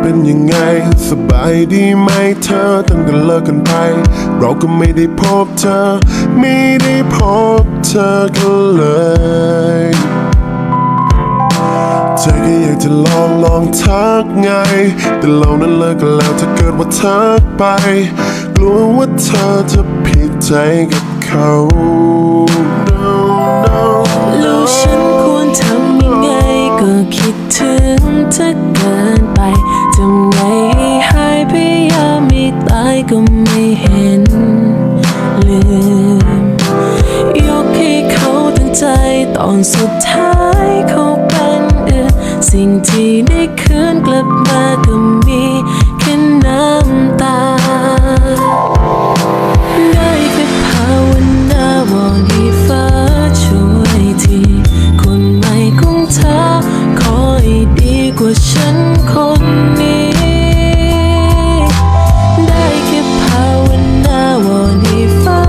เป็นยังไง สบายดีไหมเธอตั้งแต่เลิกกันไป เราก็ไม่ได้พบเธอ ไม่ได้พบเธอกันเลยเธอก็อยากจะลองลองทักไง แต่เรานั้นเลิกกันแล้วถ้าเกิดว่าทักไป กลัวว่าเธอจะผิดใจกับเขา เธอเกินไปทำไม่หายพยายามอีกตายก็ไม่เห็นลืม ยกให้เขาตั้งใจตอนสุดท้ายเขาเป็นเอื่นสิ่งที่ได้คืนกลับมาก็มี กว่าฉันคนนี้ ได้แค่ภาวนาวอนให้ฟ้า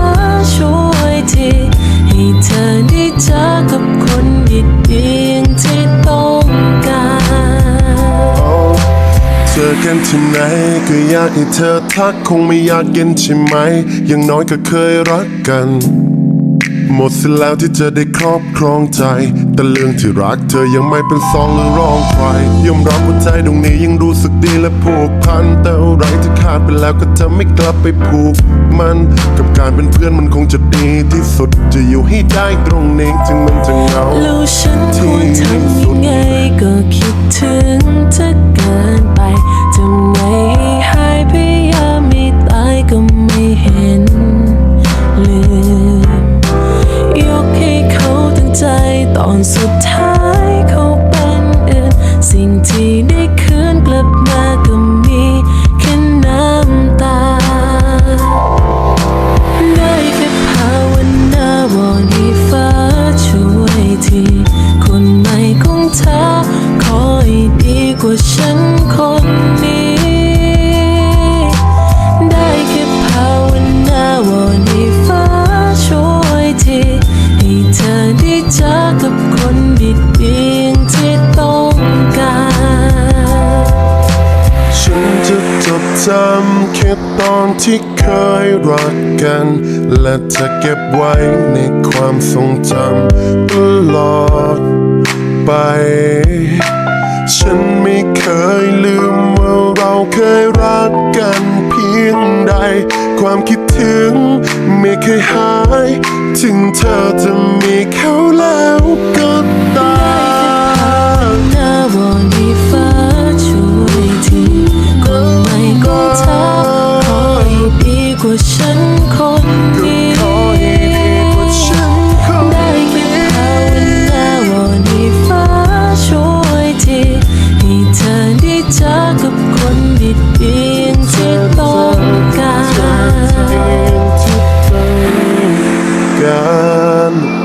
ช่วยที ให้เธอได้เจอกับคนดีๆอย่างที่ต้องการเจอกันที่ไหนก็อยากให้เธอทักคงไม่อยากเย็นใช่ไหม อยังน้อยก็เคยรักกัน หมดสิ้นแล้วที่จะได้ครอบครองใจ แต่เรื่องที่รักเธอยังไม่เป็นสองหรือรองใครยอมรับว่าใจตรงนี้ยังรู้สึกดีและผูกพัน แต่อะไรที่ขาดไปแล้วก็จะไม่กลับไปผูกมันกับการเป็นเพื่อนมันคงจะดีที่สุดจะอยู่ให้ได้ตรงนี้ถึงมันจะเหงาแล้วฉันควรทำยังไงก็คิดถึงเธอ ฉันคนนี้ ได้แค่ภาวนาวอนให้ฟ้าช่วยทีให้เธอได้เจอกับคนดีๆอย่างที่ต้องการ ฉันจะจดจำแค่ตอนที่เคยรักกัน และจะเก็บไว้ในความทรงจำตลอดไป ฉันไม่เคยลืมว่าเราเคยรักกันเพียงใด ความคิดถึงไม่เคยหาย ถึงเธอจะมีเขาแล้ว Fernando.